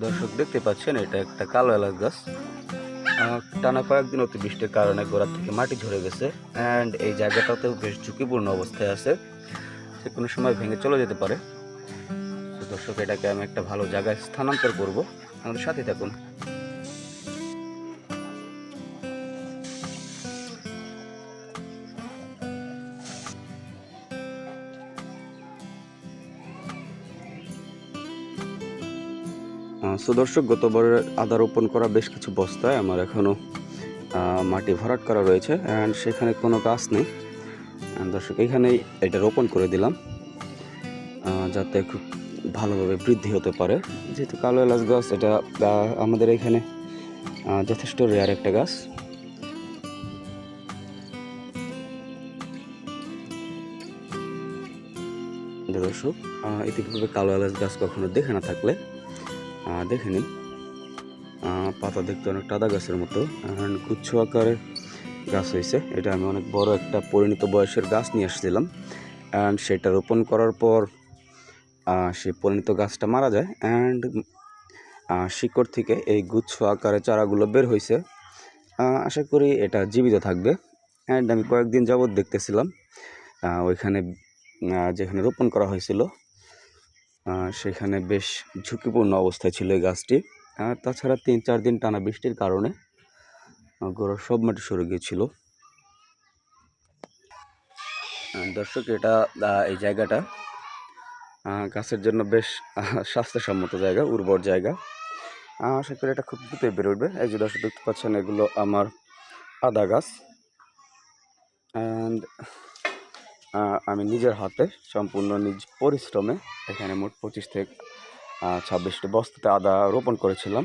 দর্শক দেখতে পাচ্ছেন, এটা একটা কালো এলাচ গাছ। টানা কয়েকদিন অতি বৃষ্টির কারণে গোড়ার থেকে মাটি ঝরে গেছে অ্যান্ড এই জায়গাটাতেও বেশ ঝুঁকিপূর্ণ অবস্থায় আছে। যে কোনো সময় ভেঙে চলে যেতে পারে। তো দর্শক, এটাকে আমি একটা ভালো জায়গায় স্থানান্তর করব। আমাদের সাথে থাকুন। সো দর্শক গতবারের আদা রোপণ করা বেশ কিছু বস্তায় আমার এখনও মাটি ভরাট করা রয়েছে অ্যান্ড সেখানে কোনো গাছ নেই। দর্শক, এখানেই এটা রোপণ করে দিলাম যাতে খুব ভালোভাবে বৃদ্ধি হতে পারে। যেহেতু কালো এলাচ গাছ, এটা আমাদের এখানে যথেষ্ট রেয়ার একটা গাছ। দর্শক ইতিপূর্বে কালো এলাচ গাছ কখনো দেখে না থাকলে দেখে নিন। পাতা দেখতে অনেক আদা গাছের মতো। গুচ্ছ আকারের গাছ হয়েছে। এটা আমি অনেক বড় একটা পরিণত বয়সের গাছ নিয়ে আসছিলাম। অ্যান্ড সেটা রোপণ করার পর সেই পরিণত গাছটা মারা যায়। অ্যান্ড শিকড় থেকে এই গুচ্ছ আকারে চারাগুলো বের হয়েছে। আশা করি এটা জীবিত থাকবে। অ্যান্ড আমি কয়েকদিন যাবৎ দেখতেছিলাম। ওইখানে যেখানে রোপণ করা হয়েছিল সেখানে বেশ ঝুঁকিপূর্ণ অবস্থায় ছিল এই গাছটি। তাছাড়া তিন চার দিন টানা বৃষ্টির কারণে গোড়ার সব মাটি সরে গিয়েছিল। দর্শক, এটা এই জায়গাটা গাছের জন্য বেশ স্বাস্থ্যসম্মত জায়গা, উর্বর জায়গা। আশা করি এটা খুব দ্রুতই বের উঠবে। এই যে দর্শক, দেখতে পাচ্ছেন, এগুলো আমার আদা গাছ। অ্যান্ড আমি নিজের হাতে সম্পূর্ণ নিজ পরিশ্রমে এখানে মোট পঁচিশ থেকে ছাব্বিশটি বস্তাতে আদা রোপণ করেছিলাম।